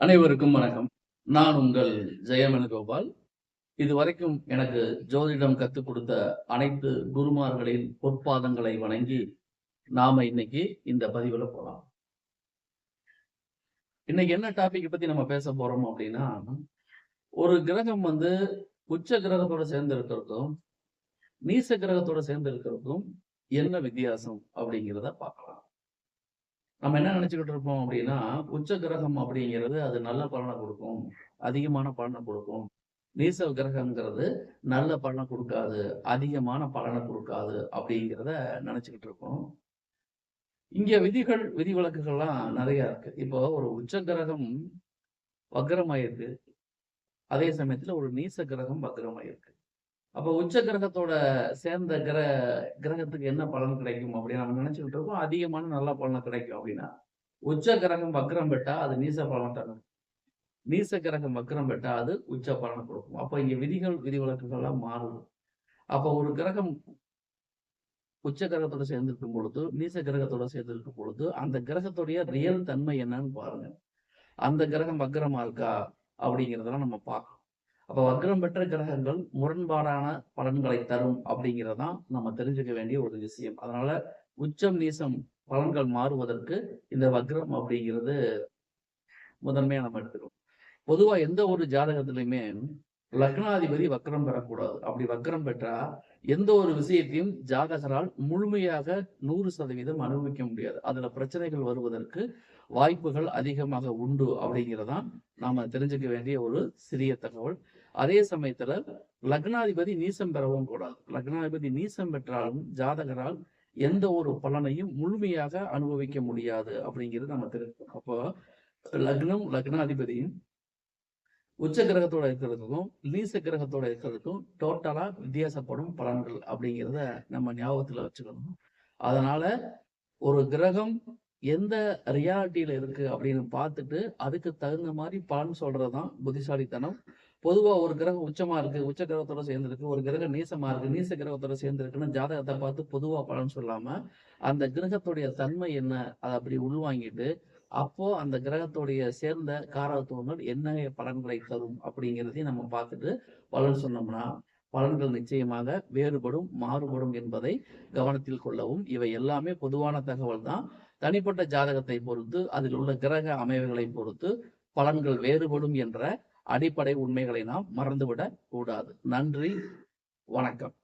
அனைவருக்கும் வணக்கம். நான் உங்கள் ஜெயமனுகோபால் இதுவரைக்கும் எனக்கு ஜோதிடம் கற்றுக் கொடுத்த அனைத்து குருமார்களின் பொற்பாதங்களை வணங்கி நாம இன்னைக்கு இந்த பதிவுல போலாம். இன்னைக்கு என்ன டாபிக் பத்தி நம்ம பேச போறோம் அப்படின்னா ஒரு கிரகம் வந்து உச்ச கிரகத்தோட சேர்ந்து இருக்கிறதும் நீச கிரகத்தோட சேர்ந்து இருக்கிறதும் என்ன வித்தியாசம் அப்படிங்கிறத பார்க்கலாம். நம்ம என்ன நினைச்சுக்கிட்டு இருப்போம் அப்படின்னா உச்ச கிரகம் அப்படிங்கிறது அது நல்ல பலனை கொடுக்கும் அதிகமான பலனை கொடுக்கும். நீச கிரகங்கிறது நல்ல பலனை கொடுக்காது அதிகமான பலனை கொடுக்காது அப்படிங்கிறத நினைச்சுக்கிட்டு இருக்கோம். இங்க விதிகள் விதி வழக்குகள்லாம் நிறைய இருக்கு. இப்போ ஒரு உச்ச கிரகம் வக்ரமாயிருக்கு. அதே சமயத்துல ஒரு நீச கிரகம் வக்ரமாயிருக்கு. அப்போ உச்ச கிரகத்தோட சேர்ந்த கிர கிரகத்துக்கு என்ன பலன் கிடைக்கும் அப்படின்னு நம்ம நினைச்சுக்கிட்டு இருக்கோம். அதிகமான நல்ல பலனை கிடைக்கும் அப்படின்னா உச்ச கிரகம் வக்ரம் பெட்டா அது நீச பலன் தரும். நீச கிரகம் வக்ரம் பெட்டா அது உச்ச பலனை கொடுக்கும். அப்போ இங்க விதிகள் விதிவிலக்குகள்லாம் மாறுது. அப்போ ஒரு கிரகம் உச்ச கிரகத்தோட சேர்ந்திருக்கும் பொழுது நீச கிரகத்தோட சேர்ந்திருக்கும் பொழுது அந்த கிரகத்துடைய ரியல் தன்மை என்னன்னு பாருங்க. அந்த கிரகம் வக்ரமா இருக்கா அப்படிங்கிறதெல்லாம் நம்ம பார்க்கணும். அப்போ வக்ரம் பெற்ற கிரகங்கள் முரண்பாடான பலன்களை தரும் அப்படிங்கிறதான் நம்ம தெரிஞ்சுக்க வேண்டிய ஒரு விஷயம். அதனால உச்சம் நீசம் பலன்கள் மாறுவதற்கு இந்த வக்ரம் அப்படிங்கிறது முதன்மையா நம்ம எடுத்துக்கணும். பொதுவா எந்த ஒரு ஜாதகத்திலையுமே லக்னாதிபதி வக்ரம் பெறக்கூடாது. அப்படி வக்ரம் பெற்றா எந்த ஒரு விஷயத்தையும் ஜாதகரால் முழுமையாக நூறு சதவீதம் அனுபவிக்க முடியாது. அதுல பிரச்சனைகள் வருவதற்கு வாய்ப்புகள் அதிகமாக உண்டு அப்படிங்கிறதான் நாம தெரிஞ்சுக்க வேண்டிய ஒரு சிறிய தகவல். அதே சமயத்துல லக்னாதிபதி நீசம் பெறவும் கூடாது. லக்னாதிபதி நீசம் பெற்றாலும் ஜாதகரால் எந்த ஒரு பலனையும் முழுமையாக அனுபவிக்க முடியாது அப்படிங்கிறது நம்ம தெரிஞ்சுக்கணும். அப்போ லக்னம் லக்னாதிபதியும் உச்ச கிரகத்தோட இருக்கிறதுக்கும் நீச கிரகத்தோட இருக்கிறதுக்கும் டோட்டலா வித்தியாசப்படும் பலன்கள் அப்படிங்கிறத நம்ம ஞாபகத்துல வச்சுக்கணும். அதனால ஒரு கிரகம் எந்த ரியாலிட்டியில இருக்கு அப்படின்னு பார்த்துட்டு அதுக்கு தகுந்த மாதிரி பலன் சொல்றதுதான் புத்திசாலித்தனம். பொதுவா ஒரு கிரகம் உச்சமா இருக்கு உச்ச கிரகத்தோட சேர்ந்திருக்கு ஒரு கிரகம் நீசமா இருக்கு நீச கிரகத்தோட சேர்ந்திருக்குன்னு ஜாதகத்தை பார்த்து பொதுவா பலன் சொல்லாம அந்த கிரகத்துடைய தன்மை என்ன அதை அப்படி உள்வாங்கிட்டு அப்போ அந்த கிரகத்துடைய சேர்ந்த காரகத்துவங்கள் என்ன பலன்களை தரும் அப்படிங்கிறதையும் நம்ம பார்த்துட்டு பலன் சொன்னோம்னா பலன்கள் நிச்சயமாக வேறுபடும் மாறுபடும் என்பதை கவனத்தில் கொள்ளவும் இவை எல்லாமே பொதுவான தகவல் தான். தனிப்பட்ட ஜாதகத்தை பொறுத்து அதில் உள்ள கிரக அமைவுகளை பொறுத்து பலன்கள் வேறுபடும் என்ற அடிப்படை உண்மைகளை நாம் மறந்துவிடக் கூடாது. நன்றி வணக்கம்.